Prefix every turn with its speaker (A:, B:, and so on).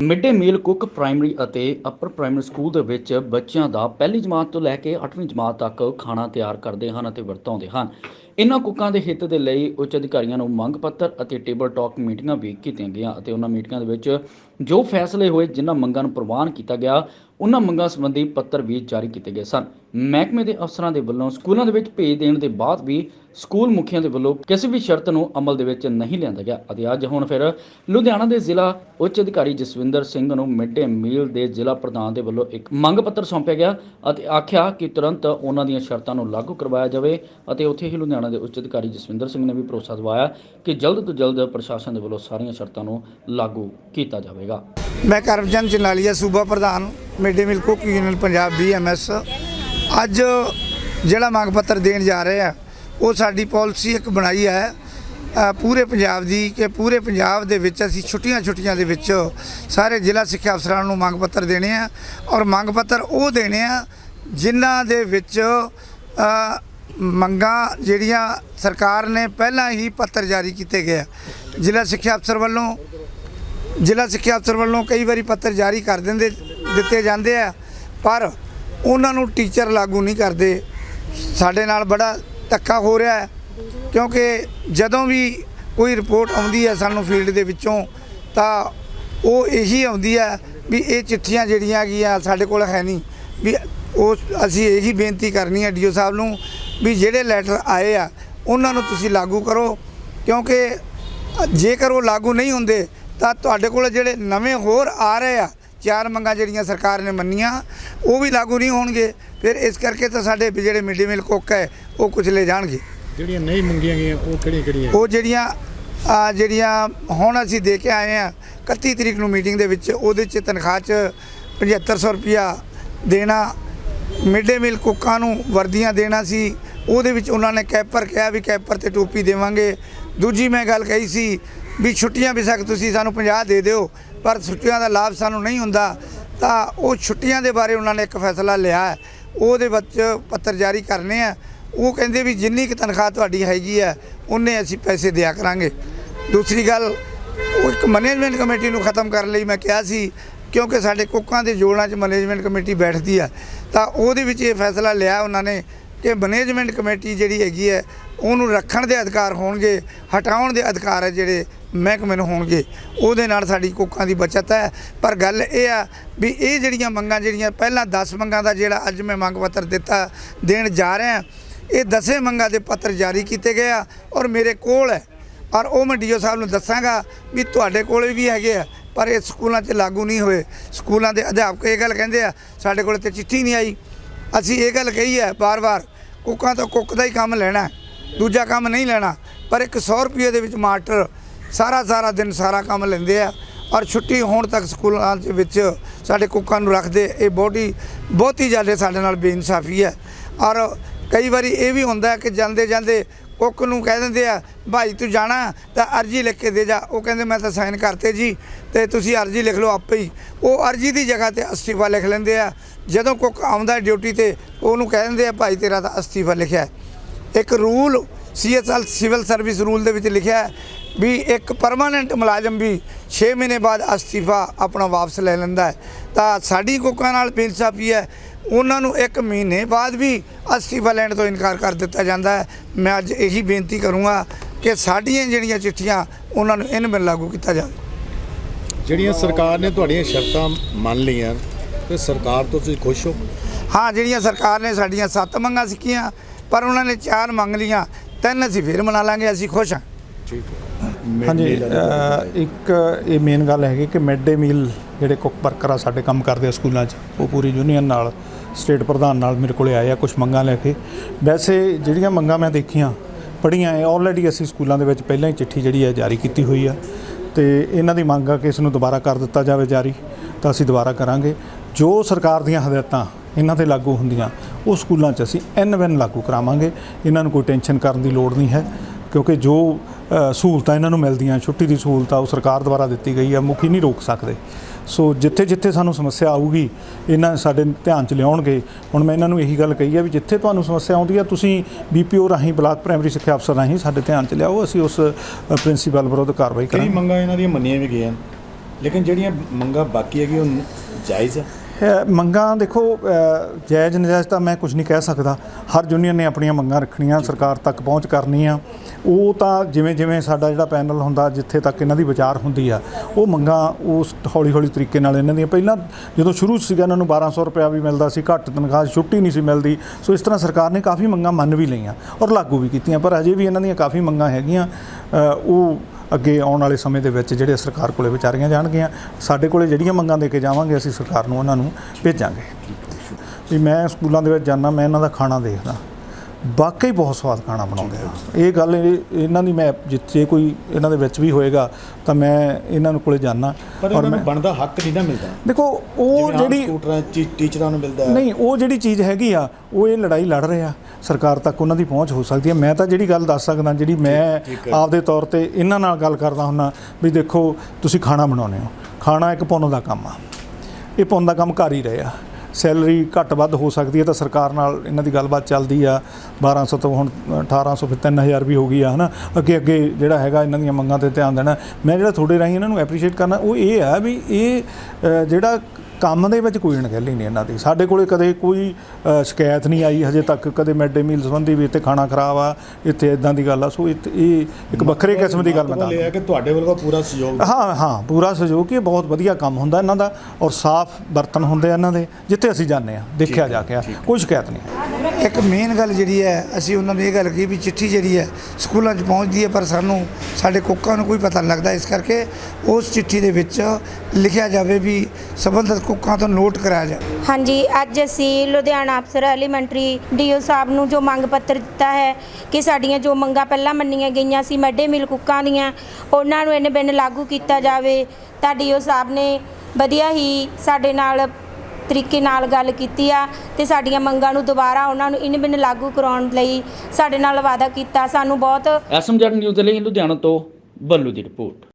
A: Mid day meal cook primary ਅਤੇ upper primary school ਦੇ ਵਿੱਚ ਬੱਚਿਆਂ ਦਾ ਪਹਿਲੀ ਜਮਾਤ ਤੋਂ ਲੈ ਕੇ 8ਵੀਂ ਜਮਾਤ ਤੱਕ ਖਾਣਾ ਤਿਆਰ ਕਰਦੇ ਹਨ ਅਤੇ ਵਰਤਾਉਂਦੇ ਹਨ। ਇਹਨਾਂ ਕੁੱਕਾਂ ਦੇ ਹਿੱਤ ਦੇ ਲਈ ਉੱਚ ਅਧਿਕਾਰੀਆਂ ਨੂੰ ਮੰਗ ਪੱਤਰ ਅਤੇ ਟੇਬਲ ਟਾਕ ਮੀਟਿੰਗਾਂ ਵੀ ਕੀਤੀਆਂ ਗਈਆਂ ਅਤੇ ਉਹਨਾਂ ਮੀਟਿੰਗਾਂ ਦੇ ਵਿੱਚ ਜੋ ਫੈਸਲੇ ਹੋਏ ਜਿਨ੍ਹਾਂ ਮੰਗਾਂ ਨੂੰ ਪ੍ਰਵਾਨ ਕੀਤਾ ਗਿਆ ਉਹਨਾਂ ਮੰਗਾਂ ਸੰਬੰਧੀ ਪੱਤਰ ਵੀ ਜਾਰੀ ਕੀਤੇ ਗਏ ਸਨ। ਮਹਿਕਮੇ ਦੇ ਅਫਸਰਾਂ ਦੇ ਵੱਲੋਂ ਸਕੂਲਾਂ ਦੇ ਵਿੱਚ ਭੇਜ ਦੇਣ ਦੇ ਬਾਅਦ ਵੀ ਸਕੂਲ ਮੁਖੀਆਂ ਦੇ ਵੱਲੋਂ ਕਿਸੇ ਵੀ ਸ਼ਰਤ ਨੂੰ ਅਮਲ ਦੇ ਵਿੱਚ ਨਹੀਂ ਲਿਆਂਦਾ ਗਿਆ। ਅਤੇ ਅੱਜ ਹੁਣ ਫਿਰ ਲੁਧਿਆਣਾ ਦੇ ਜ਼ਿਲ੍ਹਾ ਉੱਚ ਅਧਿਕਾਰੀ ਜਸਵਿੰਦਰ ਸਿੰਘ ਨੂੰ ਮਿਡ ਡੇ ਮੀਲ ਦੇ ਜ਼ਿਲ੍ਹਾ ਪ੍ਰਧਾਨ ਦੇ ਵੱਲੋਂ ਇੱਕ ਮੰਗ ਪੱਤਰ ਸੌਂਪਿਆ ਗਿਆ ਅਤੇ ਆਖਿਆ ਕਿ ਤੁਰੰਤ ਉਹਨਾਂ ਦੀਆਂ ਸ਼ਰਤਾਂ ਨੂੰ ਲਾਗੂ ਕਰਵਾਇਆ ਜਾਵੇ ਅਤੇ ਉੱਥੇ ਹੀ ਲੁਧਿਆਣਾ ਦੇ ਉੱਚ ਅਧਿਕਾਰੀ ਜਸਵਿੰਦਰ ਸਿੰਘ ਨੇ ਵੀ ਭਰੋਸਾ ਦਿਵਾਇਆ ਕਿ ਜਲਦ ਤੋਂ ਜਲਦ ਪ੍ਰਸ਼ਾਸਨ ਦੇ ਵੱਲੋਂ ਸਾਰੀਆਂ ਸ਼ਰਤਾਂ ਨੂੰ ਲਾਗੂ ਕੀਤਾ ਜਾਵੇਗਾ।
B: ਮੈਂ ਕਰਮਚੰਦ ਜਨਾਲੀਆ ਸੂਬਾ ਪ੍ਰਧਾਨ। Mid day meal cook union Punjab BMS ਅੱਜ ਜਿਹੜਾ ਮੰਗ ਪੱਤਰ ਦੇਣ ਜਾ ਰਹੇ ਆ, ਉਹ ਸਾਡੀ ਪਾਲਿਸੀ ਇੱਕ ਬਣਾਈ ਹੈ ਪੂਰੇ ਪੰਜਾਬ ਦੀ ਕਿ ਪੂਰੇ ਪੰਜਾਬ ਦੇ ਵਿੱਚ ਅਸੀਂ ਛੁੱਟੀਆਂ ਛੁੱਟੀਆਂ ਦੇ ਵਿੱਚ ਸਾਰੇ ਜ਼ਿਲ੍ਹਾ ਸਿੱਖਿਆ ਅਫਸਰਾਂ ਨੂੰ ਮੰਗ ਪੱਤਰ ਦੇਣੇ ਆ ਔਰ ਮੰਗ ਪੱਤਰ ਉਹ ਦੇਣੇ ਆ ਜਿਨ੍ਹਾਂ ਦੇ ਵਿੱਚ ਮੰਗਾਂ ਜਿਹੜੀਆਂ ਸਰਕਾਰ ਨੇ ਪਹਿਲਾਂ ਹੀ ਪੱਤਰ ਜਾਰੀ ਕੀਤੇ ਗਏ ਜ਼ਿਲ੍ਹਾ ਸਿੱਖਿਆ ਅਫਸਰ ਵੱਲੋਂ ਜ਼ਿਲ੍ਹਾ ਸਿੱਖਿਆ ਅਫਸਰ ਵੱਲੋਂ ਕਈ ਵਾਰੀ ਪੱਤਰ ਜਾਰੀ ਕਰ ਦਿੰਦੇ ਦਿੱਤੇ ਜਾਂਦੇ ਆ, ਪਰ ਉਹਨਾਂ ਨੂੰ ਟੀਚਰ ਲਾਗੂ ਨਹੀਂ ਕਰਦੇ। ਸਾਡੇ ਨਾਲ ਬੜਾ ਧੱਕਾ ਹੋ ਰਿਹਾ ਹੈ, ਕਿਉਂਕਿ ਜਦੋਂ ਵੀ ਕੋਈ ਰਿਪੋਰਟ ਆਉਂਦੀ ਹੈ ਸਾਨੂੰ ਫੀਲਡ ਦੇ ਵਿੱਚੋਂ, ਤਾਂ ਉਹ ਇਹੀ ਆਉਂਦੀ ਹੈ ਵੀ ਇਹ ਚਿੱਠੀਆਂ ਜਿਹੜੀਆਂ ਹੈਗੀਆਂ ਸਾਡੇ ਕੋਲ ਹੈ ਨਹੀਂ, ਵੀ ਉਹ ਅਸੀਂ ਇਹੀ ਬੇਨਤੀ ਕਰਨੀ ਹੈ ਡੀਓ ਸਾਹਿਬ ਨੂੰ ਵੀ ਜਿਹੜੇ ਲੈਟਰ ਆਏ ਆ, ਉਹਨਾਂ ਨੂੰ ਤੁਸੀਂ ਲਾਗੂ ਕਰੋ, ਕਿਉਂਕਿ ਜੇਕਰ ਉਹ ਲਾਗੂ ਨਹੀਂ ਹੁੰਦੇ, ਤਾਂ ਤੁਹਾਡੇ ਕੋਲ ਜਿਹੜੇ ਨਵੇਂ ਹੋਰ ਆ ਰਹੇ ਆ ਚਾਰ ਮੰਗਾਂ ਜਿਹੜੀਆਂ ਸਰਕਾਰ ਨੇ ਮੰਨੀਆਂ ਉਹ ਵੀ ਲਾਗੂ ਨਹੀਂ ਹੋਣਗੇ। ਫਿਰ ਇਸ ਕਰਕੇ ਤਾਂ ਸਾਡੇ ਵੀ ਜਿਹੜੇ ਮਿਡ ਡੇ ਮੀਲ ਕੁੱਕ ਹੈ ਉਹ ਕੁਚਲੇ ਜਾਣਗੇ।
C: ਜਿਹੜੀਆਂ ਨਹੀਂ ਮੰਗੀਆਂ ਗਈਆਂ ਉਹ ਕਿਹੜੀਆਂ ਕਿਹੜੀਆਂ?
B: ਉਹ ਜਿਹੜੀਆਂ ਆ ਜਿਹੜੀਆਂ ਹੁਣ ਅਸੀਂ ਦੇ ਕੇ ਆਏ ਆ 31 ਤਰੀਕ ਨੂੰ ਮੀਟਿੰਗ ਦੇ ਵਿੱਚ ਉਹਦੇ 'ਚ ਤਨਖਾਹ 'ਚ 7500 ਰੁਪਿਆ ਦੇਣਾ ਮਿਡ ਡੇ ਮੀਲ ਕੁੱਕਾਂ ਨੂੰ ਵਰਦੀਆਂ ਦੇਣਾ ਸੀ। ਉਹਦੇ ਵਿੱਚ ਉਹਨਾਂ ਨੇ ਕੈਪਰ ਕਿਹਾ ਵੀ ਕੈਪਰ ਤੇ ਟੋਪੀ ਦੇਵਾਂਗੇ। ਦੂਜੀ ਮੈਂ ਗੱਲ ਕਹੀ ਸੀ ਵੀ ਛੁੱਟੀਆਂ ਵੀ ਸਕ ਤੁਸੀਂ ਸਾਨੂੰ 50 ਦੇ ਦਿਓ। ਪਰ ਛੁੱਟੀਆਂ ਦਾ ਲਾਭ ਸਾਨੂੰ ਨਹੀਂ ਹੁੰਦਾ, ਤਾਂ ਉਹ ਛੁੱਟੀਆਂ ਦੇ ਬਾਰੇ ਉਹਨਾਂ ਨੇ ਇੱਕ ਫੈਸਲਾ ਲਿਆ ਉਹਦੇ ਵਿੱਚ ਪੱਤਰ ਜਾਰੀ ਕਰਨੇ ਆ। ਉਹ ਕਹਿੰਦੇ ਵੀ ਜਿੰਨੀ ਕੁ ਤਨਖਾਹ ਤੁਹਾਡੀ ਹੈਗੀ ਹੈ, ਉਹਨੇ ਅਸੀਂ ਪੈਸੇ ਦਿਆ ਕਰਾਂਗੇ। ਦੂਸਰੀ ਗੱਲ, ਉਹ ਇੱਕ ਮੈਨੇਜਮੈਂਟ ਕਮੇਟੀ ਨੂੰ ਖਤਮ ਕਰਨ ਲਈ ਮੈਂ ਕਿਹਾ ਸੀ, ਕਿਉਂਕਿ ਸਾਡੇ ਕੁੱਕਾਂ ਦੇ ਜੋੜਾਂ 'ਚ ਮੈਨੇਜਮੈਂਟ ਕਮੇਟੀ ਬੈਠਦੀ ਹੈ ਤਾਂ ਉਹਦੇ ਵਿੱਚ ਇਹ ਫੈਸਲਾ ਲਿਆ ਉਹਨਾਂ ਨੇ ਕਿ ਮੈਨੇਜਮੈਂਟ ਕਮੇਟੀ ਜਿਹੜੀ ਹੈਗੀ ਹੈ ਉਹਨੂੰ ਰੱਖਣ ਦੇ ਅਧਿਕਾਰ ਹੋਣਗੇ, ਹਟਾਉਣ ਦੇ ਅਧਿਕਾਰ ਹੈ ਜਿਹੜੇ ਮਹਿਕਮੇ ਨੂੰ ਹੋਣਗੇ, ਉਹਦੇ ਨਾਲ ਸਾਡੀ ਕੁੱਕਾਂ ਦੀ ਬਚਤ ਹੈ। ਪਰ ਗੱਲ ਇਹ ਆ ਵੀ ਇਹ ਜਿਹੜੀਆਂ ਮੰਗਾਂ ਜਿਹੜੀਆਂ ਪਹਿਲਾਂ 10 ਮੰਗਾਂ ਦਾ ਜਿਹੜਾ ਅੱਜ ਮੈਂ ਮੰਗ ਪੱਤਰ ਦਿੱਤਾ, ਦੇਣ ਜਾ ਰਿਹਾ, ਇਹ ਦਸੇ ਮੰਗਾਂ ਦੇ ਪੱਤਰ ਜਾਰੀ ਕੀਤੇ ਗਏ ਆ ਔਰ ਮੇਰੇ ਕੋਲ ਹੈ। ਔਰ ਉਹ ਮੈਂ ਡੀਓ ਸਾਹਿਬ ਨੂੰ ਦੱਸਾਂਗਾ ਵੀ ਤੁਹਾਡੇ ਕੋਲੇ ਵੀ ਹੈਗੇ ਆ, ਪਰ ਇਹ ਸਕੂਲਾਂ 'ਚ ਲਾਗੂ ਨਹੀਂ ਹੋਏ। ਸਕੂਲਾਂ ਦੇ ਅਧਿਆਪਕ ਇਹ ਗੱਲ ਕਹਿੰਦੇ ਆ, ਸਾਡੇ ਕੋਲ ਤੇ ਚਿੱਠੀ ਨਹੀਂ ਆਈ। ਅਸੀਂ ਇਹ ਗੱਲ ਕਹੀ ਹੈ ਬਾਰ-ਬਾਰ ਕੁੱਕਾਂ ਤੋਂ ਕੁੱਕ ਦਾ ਹੀ ਕੰਮ ਲੈਣਾ ਦੂਜਾ ਕੰਮ ਨਹੀਂ ਲੈਣਾ, ਪਰ ਇੱਕ 100 ਰੁਪਏ ਦੇ ਵਿੱਚ ਮਾਸਟਰ ਸਾਰਾ ਸਾਰਾ ਦਿਨ ਸਾਰਾ ਕੰਮ ਲੈਂਦੇ ਆ ਔਰ ਛੁੱਟੀ ਹੋਣ ਤੱਕ ਸਕੂਲਾਂ ਦੇ ਵਿੱਚ ਸਾਡੇ ਕੁੱਕਾਂ ਨੂੰ ਰੱਖਦੇ, ਇਹ ਬਹੁਤੀ ਬਹੁਤੀ ਜ਼ਿਆਦਾ ਸਾਡੇ ਨਾਲ ਬੇਇਨਸਾਫੀ ਹੈ। ਔਰ ਕਈ ਵਾਰੀ ਇਹ ਵੀ ਹੁੰਦਾ ਕਿ ਜਾਂਦੇ ਜਾਂਦੇ ਕੁੱਕ ਨੂੰ ਕਹਿ ਦਿੰਦੇ ਆ, ਭਾਈ ਤੂੰ ਜਾਣਾ ਤਾਂ ਅਰਜੀ ਲਿਖ ਕੇ ਦੇ ਜਾ। ਉਹ ਕਹਿੰਦੇ, ਮੈਂ ਤਾਂ ਸਾਈਨ ਕਰਤੇ ਜੀ ਤੇ ਤੁਸੀਂ ਅਰਜੀ ਲਿਖ ਲਓ ਆਪੇ ਹੀ। ਉਹ ਅਰਜੀ ਦੀ ਜਗ੍ਹਾ ਤੇ ਅਸਤੀਫਾ ਲਿਖ ਲੈਂਦੇ ਆ। ਜਦੋਂ ਕੁੱਕ ਆਉਂਦਾ ਡਿਊਟੀ ਤੇ, ਉਹਨੂੰ ਕਹਿ ਦਿੰਦੇ ਆ, ਭਾਈ ਤੇਰਾ ਤਾਂ ਅਸਤੀਫਾ ਲਿਖਿਆ ਇੱਕ rule CSL civil service rule ਦੇ ਵਿੱਚ ਲਿਖਿਆ ਹੈ ਵੀ ਇੱਕ ਪਰਮਾਨੈਂਟ ਮੁਲਾਜ਼ਮ ਵੀ 6 ਮਹੀਨੇ ਬਾਅਦ ਅਸਤੀਫਾ ਆਪਣਾ ਵਾਪਸ ਲੈ ਲੈਂਦਾ ਹੈ। ਤਾਂ ਸਾਡੀ ਕੁੱਕਾਂ ਨਾਲ ਬੇਇਨਸਾਫੀ ਹੈ। ਉਹਨਾਂ ਨੂੰ ਇੱਕ ਮਹੀਨੇ ਬਾਅਦ ਵੀ ਅਸਤੀਫਾ ਲੈਣ ਤੋਂ ਇਨਕਾਰ ਕਰ ਦਿੱਤਾ ਜਾਂਦਾ ਹੈ। ਮੈਂ ਅੱਜ ਇਹੀ ਬੇਨਤੀ ਕਰੂੰਗਾ ਕਿ ਸਾਡੀਆਂ ਜਿਹੜੀਆਂ ਚਿੱਠੀਆਂ ਉਹਨਾਂ ਨੂੰ ਇਨ ਬਿਨ ਲਾਗੂ ਕੀਤਾ ਜਾਵੇ।
C: ਜਿਹੜੀਆਂ ਸਰਕਾਰ ਨੇ ਤੁਹਾਡੀਆਂ ਸ਼ਰਤਾਂ ਮੰਨ ਲਈਆਂ ਤੇ ਸਰਕਾਰ ਤੋਂ ਤੁਸੀਂ ਖੁਸ਼ ਹੋ?
B: ਹਾਂ ਜਿਹੜੀਆਂ ਸਰਕਾਰ ਨੇ ਸਾਡੀਆਂ ਸੱਤ ਮੰਗਾਂ ਸਿੱਕੀਆਂ ਪਰ ਉਹਨਾਂ ਨੇ ਚਾਰ ਮੰਗ ਲੀਆਂ ਤਿੰਨ ਅਸੀਂ ਫਿਰ ਮਨਾ ਲਾਂਗੇ ਅਸੀਂ ਖੁਸ਼ ਹਾਂ।
C: ਠੀਕ
D: ਹਾਂਜੀ ਅ, ਇੱਕ ਇਹ ਮੇਨ ਗੱਲ ਹੈਗੀ ਕਿ ਮਿਡ ਡੇ ਮੀਲ ਜਿਹੜੇ ਕੁੱਕ ਵਰਕਰ ਆ ਸਾਡੇ ਕੰਮ ਕਰਦੇ ਆ ਸਕੂਲਾਂ 'ਚ ਉਹ ਪੂਰੀ ਯੂਨੀਅਨ ਨਾਲ ਸਟੇਟ ਪ੍ਰਧਾਨ ਨਾਲ ਮੇਰੇ ਕੋਲੇ ਆਏ ਆ ਕੁਝ ਮੰਗਾਂ ਲੈ ਕੇ। ਵੈਸੇ ਜਿਹੜੀਆਂ ਮੰਗਾਂ ਮੈਂ ਦੇਖੀਆਂ ਪੜੀਆਂ ਹੈ ਆਲਰੇਡੀ ਅਸੀਂ ਸਕੂਲਾਂ ਦੇ ਵਿੱਚ ਪਹਿਲਾਂ ਹੀ ਚਿੱਠੀ ਜਿਹੜੀ ਹੈ ਜਾਰੀ ਕੀਤੀ ਹੋਈ ਆ। ਤੇ ਇਹਨਾਂ ਦੀ ਮੰਗ ਆ ਕਿ ਇਸ ਨੂੰ ਦੁਬਾਰਾ ਕਰ ਦਿੱਤਾ ਜਾਵੇ ਜਾਰੀ ਤਾਂ ਅਸੀਂ ਦੁਬਾਰਾ ਕਰਾਂਗੇ। ਜੋ ਸਰਕਾਰ ਦੀਆਂ ਹਦਾਇਤਾਂ ਇਹਨਾਂ ਤੇ ਲਾਗੂ ਹੁੰਦੀਆਂ ਉਹ ਸਕੂਲਾਂ 'ਚ ਅਸੀਂ ਐਨ ਵੈਨ ਲਾਗੂ ਕਰਾਵਾਂਗੇ। ਇਹਨਾਂ ਨੂੰ ਕੋਈ ਟੈਨਸ਼ਨ ਕਰਨ ਦੀ ਲੋੜ ਨਹੀਂ ਹੈ ਕਿਉਂਕਿ ਜੋ ਸਹੂਲਤਾਂ ਇਹਨਾਂ ਨੂੰ ਮਿਲਦੀਆਂ ਛੁੱਟੀ ਦੀ ਸਹੂਲਤ ਆ ਉਹ ਸਰਕਾਰ ਦੁਆਰਾ ਦਿੱਤੀ ਗਈ ਆ ਮੁਖੀ ਨਹੀਂ ਰੋਕ ਸਕਦੇ। ਸੋ ਜਿੱਥੇ ਜਿੱਥੇ ਸਾਨੂੰ ਸਮੱਸਿਆ ਆਊਗੀ ਇਹਨਾਂ ਸਾਡੇ ਧਿਆਨ ਚ ਲਿਆਉਣਗੇ। ਹੁਣ ਮੈਂ ਇਹਨਾਂ ਨੂੰ ਇਹੀ ਗੱਲ ਕਹੀ ਆ ਵੀ ਜਿੱਥੇ ਤੁਹਾਨੂੰ ਸਮੱਸਿਆ ਆਉਂਦੀ ਆ ਤੁਸੀਂ ਬੀਪੀਓ ਰਾਹੀਂ ਬਲਾਕ ਪ੍ਰਾਇਮਰੀ ਸਿੱਖਿਆ ਅਫਸਰ ਰਾਹੀਂ ਸਾਡੇ ਧਿਆਨ ਚ ਲਿਆਓ ਅਸੀਂ ਉਸ ਪ੍ਰਿੰਸੀਪਲ ਵਿਰੁੱਧ ਕਾਰਵਾਈ
C: ਕਈ
D: ਕਰਾਂਗੇ।
C: ਮੰਗਾਂ ਇਹਨਾਂ ਦੀਆਂ ਮੰਨੀਆਂ ਵੀ ਗਈਆਂ। ਲੇਕਿਨ ਜਿਹੜੀਆਂ ਮੰਗਾਂ ਬਾਕੀ ਹੈਗੀ ਉਹ ਜਾਇਜ਼ ਹੈ
D: ਮੰਗਾਂ ਦੇਖੋ ਜਾਇਜ਼ ਨਜਾਇਜ਼ ਤਾਂ ਮੈਂ ਕੁਝ ਨਹੀਂ ਕਹਿ ਸਕਦਾ। ਹਰ ਯੂਨੀਅਨ ਨੇ ਆਪਣੀਆਂ ਮੰਗਾਂ ਰੱਖਣੀਆਂ, ਸਰਕਾਰ ਤੱਕ ਪਹੁੰਚ ਕਰਨੀ ਆ। ਉਹ ਤਾਂ ਜਿਵੇਂ ਜਿਵੇਂ ਸਾਡਾ ਜਿਹੜਾ ਪੈਨਲ ਹੁੰਦਾ, ਜਿੱਥੇ ਤੱਕ ਇਹਨਾਂ ਦੀ ਵਿਚਾਰ ਹੁੰਦੀ ਆ, ਉਹ ਮੰਗਾਂ ਉਸ ਹੌਲੀ ਹੌਲੀ ਤਰੀਕੇ ਨਾਲ ਇਹਨਾਂ ਦੀਆਂ। ਪਹਿਲਾਂ ਜਦੋਂ ਸ਼ੁਰੂ 'ਚ ਸੀਗਾ, ਇਹਨਾਂ ਨੂੰ 1200 ਰੁਪਇਆ ਵੀ ਮਿਲਦਾ ਸੀ, ਘੱਟ ਤਨਖਾਹ ਛੁੱਟੀ ਨਹੀਂ ਸੀ ਮਿਲਦੀ। ਸੋ ਇਸ ਤਰ੍ਹਾਂ ਸਰਕਾਰ ਨੇ ਕਾਫੀ ਮੰਗਾਂ ਮੰਨ ਵੀ ਲਈਆਂ ਔਰ ਲਾਗੂ ਵੀ ਕੀਤੀਆਂ, ਪਰ ਅਜੇ ਵੀ ਇਹਨਾਂ ਦੀਆਂ ਕਾਫੀ ਮੰਗਾਂ ਹੈਗੀਆਂ। ਉਹ ਅੱਗੇ ਆਉਣ ਵਾਲੇ ਸਮੇਂ ਦੇ ਵਿੱਚ ਜਿਹੜੇ ਸਰਕਾਰ ਕੋਲੇ ਵਿਚਾਰੀਆਂ ਜਾਣਗੀਆਂ, ਸਾਡੇ ਕੋਲੇ ਜਿਹੜੀਆਂ ਮੰਗਾਂ ਦੇ ਕੇ ਜਾਵਾਂਗੇ, ਅਸੀਂ ਸਰਕਾਰ ਨੂੰ ਉਹਨਾਂ ਨੂੰ ਭੇਜਾਂਗੇ। ਵੀ ਮੈਂ ਸਕੂਲਾਂ ਦੇ ਵਿੱਚ ਜਾਂਦਾ, ਮੈਂ ਇਹਨਾਂ ਦਾ ਖਾਣਾ ਦੇਖਦਾ। ਵਾਕਈ ਬਹੁਤ ਸਵਾਦ ਖਾਣਾ ਬਣਾਉਂਦੇ ਆ। ਇਹ ਗੱਲ ਇਹ- ਇਹਨਾਂ ਦੀ ਮੈਂ ਜਿੱਥੇ ਕੋਈ ਇਹਨਾਂ ਦੇ ਵਿੱਚ ਵੀ ਹੋਏਗਾ ਤਾਂ ਮੈਂ ਇਹਨਾਂ ਨੂੰ ਕੋਲੇ ਜਾਣਾ
C: ਪਰ ਉਹਨਾਂ ਨੂੰ ਬਣਦਾ ਹੱਕ ਨਹੀਂ ਨਾ ਮਿਲਦਾ।
D: ਦੇਖੋ ਉਹ ਜਿਹੜੀ
C: ਸਕੂਟਰਾਂ ਟੀਚਰਾਂ ਨੂੰ ਮਿਲਦਾ।
D: ਨਹੀਂ ਉਹ ਜਿਹੜੀ ਚੀਜ਼ ਹੈਗੀ ਆ ਉਹ ਇਹ ਲੜਾਈ ਲੜ ਰਹੇ ਆ। ਸਰਕਾਰ ਤੱਕ ਉਹਨਾਂ ਦੀ ਪਹੁੰਚ ਹੋ ਸਕਦੀ ਹੈ ਮੈਂ ਤਾਂ ਜਿਹੜੀ ਗੱਲ ਦੱਸ ਸਕਦਾ ਜਿਹੜੀ ਮੈਂ। ਆਪਦੇ ਤੌਰ ਤੇ ਇਹਨਾਂ ਨਾਲ ਗੱਲ ਕਰਦਾ ਹੁੰਨਾ ਵੀ ਦੇਖੋ ਤੁਸੀਂ ਖਾਣਾ ਬਣਾਉਂਦੇ ਹੋ। ਖਾਣਾ ਇੱਕ ਪੁੰਨ ਦਾ ਕੰਮ ਆ। ਇਹ ਪੁੰਨ ਦਾ ਕੰਮ ਕਰ ਹੀ ਰਹੇ ਆ। ਸੈਲਰੀ ਘੱਟ ਵੱਧ ਹੋ ਸਕਦੀ ਹੈ ਤਾਂ ਸਰਕਾਰ ਨਾਲ ਇਹਨਾਂ ਦੀ ਗੱਲਬਾਤ ਚੱਲਦੀ ਆ। 1200 ਤੋਂ ਹੁਣ 1800 ਫਿਰ 3000 ਵੀ ਹੋ ਗਈ ਆ, ਹਨਾ? ਅੱਗੇ ਅੱਗੇ ਜਿਹੜਾ ਹੈਗਾ ਇਹਨਾਂ ਦੀਆਂ ਮੰਗਾਂ ਤੇ ਧਿਆਨ ਦੇਣਾ। ਮੈਂ ਜਿਹੜਾ ਤੁਹਾਡੇ ਰਾਹੀਂ ਇਹਨਾਂ ਨੂੰ ਐਪਰੀਸ਼ੀਏਟ ਕਰਨਾ, ਉਹ ਇਹ ਆ ਵੀ ਇਹ ਜਿਹੜਾ ਕੰਮ ਦੇ ਵਿੱਚ ਕੋਈ ਅਣਗਹਿਲੀ ਨਹੀਂ ਇਹਨਾਂ ਦੀ। ਸਾਡੇ ਕੋਲੇ ਕਦੇ ਕੋਈ ਸ਼ਿਕਾਇਤ ਨਹੀਂ ਆਈ ਹਜੇ ਤੱਕ। ਕਦੇ ਮਿਡ ਡੇ ਮੀਲ ਸੰਬੰਧੀ ਵੀ ਇੱਥੇ ਖਾਣਾ ਖਰਾਬ ਆ ਇੱਥੇ ਇਦਾਂ ਦੀ ਗੱਲ ਆ। ਸੋ ਇਹ ਇੱਕ ਵੱਖਰੇ ਕਿਸਮ ਦੀ ਗੱਲ ਮੈਂ
C: ਹੈ
D: ਦੱਸਦਾ।
C: ਕਿ ਤੁਹਾਡੇ ਵੱਲੋਂ ਪੂਰਾ ਸਹਿਯੋਗ
D: ਹਾਂ ਹਾਂ ਪੂਰਾ ਸਹਿਯੋਗ ਕੀ ਬਹੁਤ ਵਧੀਆ ਕੰਮ ਹੁੰਦਾ ਇਹਨਾਂ ਦਾ ਔਰ ਸਾਫ਼ ਬਰਤਨ ਹੁੰਦੇ ਆ ਇਹਨਾਂ ਦੇ ਜਿੱਥੇ ਅਸੀਂ ਜਾਂਦੇ ਆ ਦੇਖਿਆ ਜਾ ਕੇ ਕੋਈ ਸ਼ਿਕਾਇਤ ਨਹੀਂ।
B: ਇੱਕ ਮੇਨ ਗੱਲ ਜਿਹੜੀ ਹੈ, ਅਸੀਂ ਉਹਨਾਂ ਨੂੰ ਇਹ ਗੱਲ ਕਹੀ ਵੀ ਚਿੱਠੀ ਜਿਹੜੀ ਹੈ, ਸਕੂਲਾਂ 'ਚ ਪਹੁੰਚਦੀ ਹੈ, ਪਰ ਸਾਨੂੰ, ਸਾਡੇ ਕੁੱਕਾਂ ਨੂੰ ਕੋਈ ਪਤਾ ਨਹੀਂ ਲੱਗਦਾ। ਇਸ ਕਰਕੇ ਉਸ ਚਿੱਠੀ ਦੇ ਵਿੱਚ ਲਿਖਿਆ ਜਾਵੇ ਵੀ ਸੰਬੰਧਿਤ ਕੁੱਕਾਂ ਤੋਂ ਨੋਟ ਕਰਾਇਆ ਜਾਵੇ।
E: ਹਾਂਜੀ, ਅੱਜ ਅਸੀਂ ਲੁਧਿਆਣਾ ਅਫਸਰ ਐਲੀਮੈਂਟਰੀ ਡੀਓ ਸਾਹਿਬ ਨੂੰ ਜੋ ਮੰਗ ਪੱਤਰ ਦਿੱਤਾ ਹੈ ਕਿ ਸਾਡੀਆਂ ਜੋ ਮੰਗਾਂ ਪਹਿਲਾਂ ਮੰਨੀਆਂ ਗਈਆਂ ਸੀ, ਮੱਡੇ ਡੇ ਮੀਲ ਕੁੱਕਾਂ ਦੀਆਂ, ਉਹਨਾਂ ਨੂੰ ਇਹਨੇ ਬਿਨ ਲਾਗੂ ਕੀਤਾ ਜਾਵੇ। ਤਾਂ ਡੀਓ ਸਾਹਿਬ ਨੇ ਵਧੀਆ ਹੀ ਸਾਡੇ ਨਾਲ ਤਰੀਕੇ ਨਾਲ ਗੱਲ ਕੀਤੀ ਆ ਤੇ ਸਾਡੀਆਂ ਮੰਗਾਂ ਨੂੰ ਦੁਬਾਰਾ ਉਹਨਾਂ ਨੂੰ ਇਨ ਬਿਨ ਲਾਗੂ ਕਰਾਉਣ ਲਈ ਸਾਡੇ ਨਾਲ ਵਾਅਦਾ ਕੀਤਾ। ਸਾਨੂੰ ਬਹੁਤ
A: ਐਸਐਮਜੈਡ ਨਿਊਜ਼ ਦੇ ਲਈ ਲੁਧਿਆਣਾ ਤੋਂ ਬੱਲੂ ਦੀ ਰਿਪੋਰਟ।